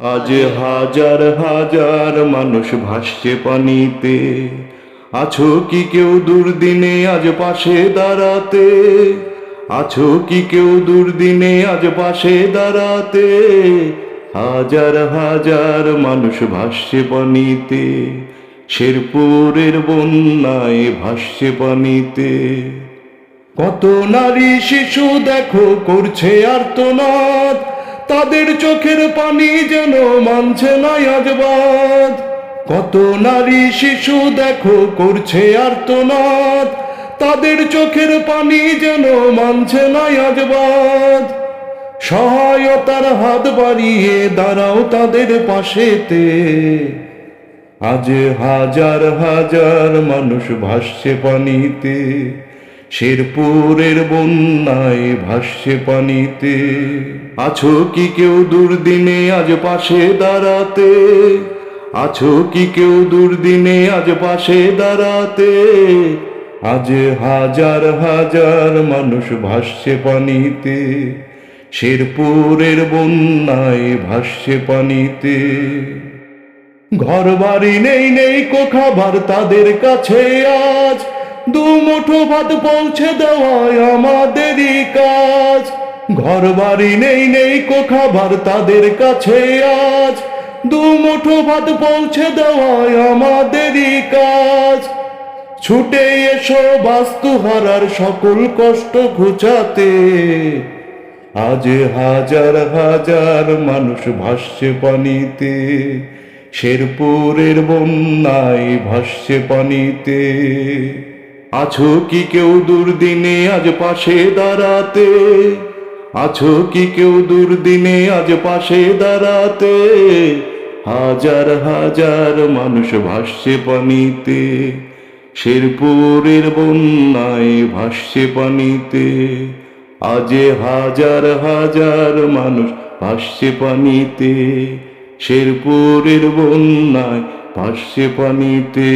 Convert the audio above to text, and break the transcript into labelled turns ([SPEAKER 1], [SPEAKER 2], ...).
[SPEAKER 1] আজ হাজার হাজার মানুষ ভাসছে পানিতে। আছো কি কেউ দুর্দিনে আজ পাশে দাঁড়াতে? আছো কি কেউ দুর্দিনে আজ পাশে দাঁড়াতে? হাজার হাজার মানুষ ভাসছে পানিতে। শেরপুরের বন্যায় ভাসছে পানিতে। কত নারী শিশু দেখো করছে আর্তনাদ। তাদের চোখের পানি যেন মানছে না আজবাদ কত নারী শিশু দেখো করছে আর্তনাদ। তাদের চোখের পানি যেন মানছে না আজবাদ সহায়তার হাত বাড়িয়ে দাঁড়াও তাদের পাশেতে। আজ হাজার হাজার মানুষ ভাসছে পানিতে। শেরপুরের বন্যায় ভাসছে পানিতে। আছো কি কেউ দুর্দিনে আজ পাশে দাঁড়াতে? আছো কি কেউ দুর্দিনে আজ পাশে দাঁড়াতে? আজ হাজার হাজার মানুষ ভাসছে পানিতে। শেরপুরের বন্যায় ভাসছে পানিতে। ঘর বাড়ি নেই নেই কোখাবার তাদের কাছে আজ। দু মুঠো ভাত পৌঁছে দেওয়ায় আমাদেরই কাজ। ঘর বাড়ি নেই নেই কো খাবার তাদের কাছে আজ। দু মুঠো ভাত পৌঁছে দেওয়ায় আমাদেরই কাজ। ছুটে এসো বাস্তু হারার সকল কষ্ট ঘুচাতে। আজ হাজার হাজার মানুষ ভাসছে পানিতে। শেরপুরের বন্যায় ভাসছে পানিতে। আছো কি কেউ দুর্দিনে আজ পাশে দাঁড়াতে? আছো কি কেউ দুর্দিনে আজ পাশে দাঁড়াতে? হাজার হাজার মানুষ ভাসছে পানিতে, শেরপুরের বন্যায় ভাসছে পানিতে। আজে হাজার হাজার মানুষ ভাসছে পানিতে, শেরপুরের বন্যায় ভাসছে পানিতে।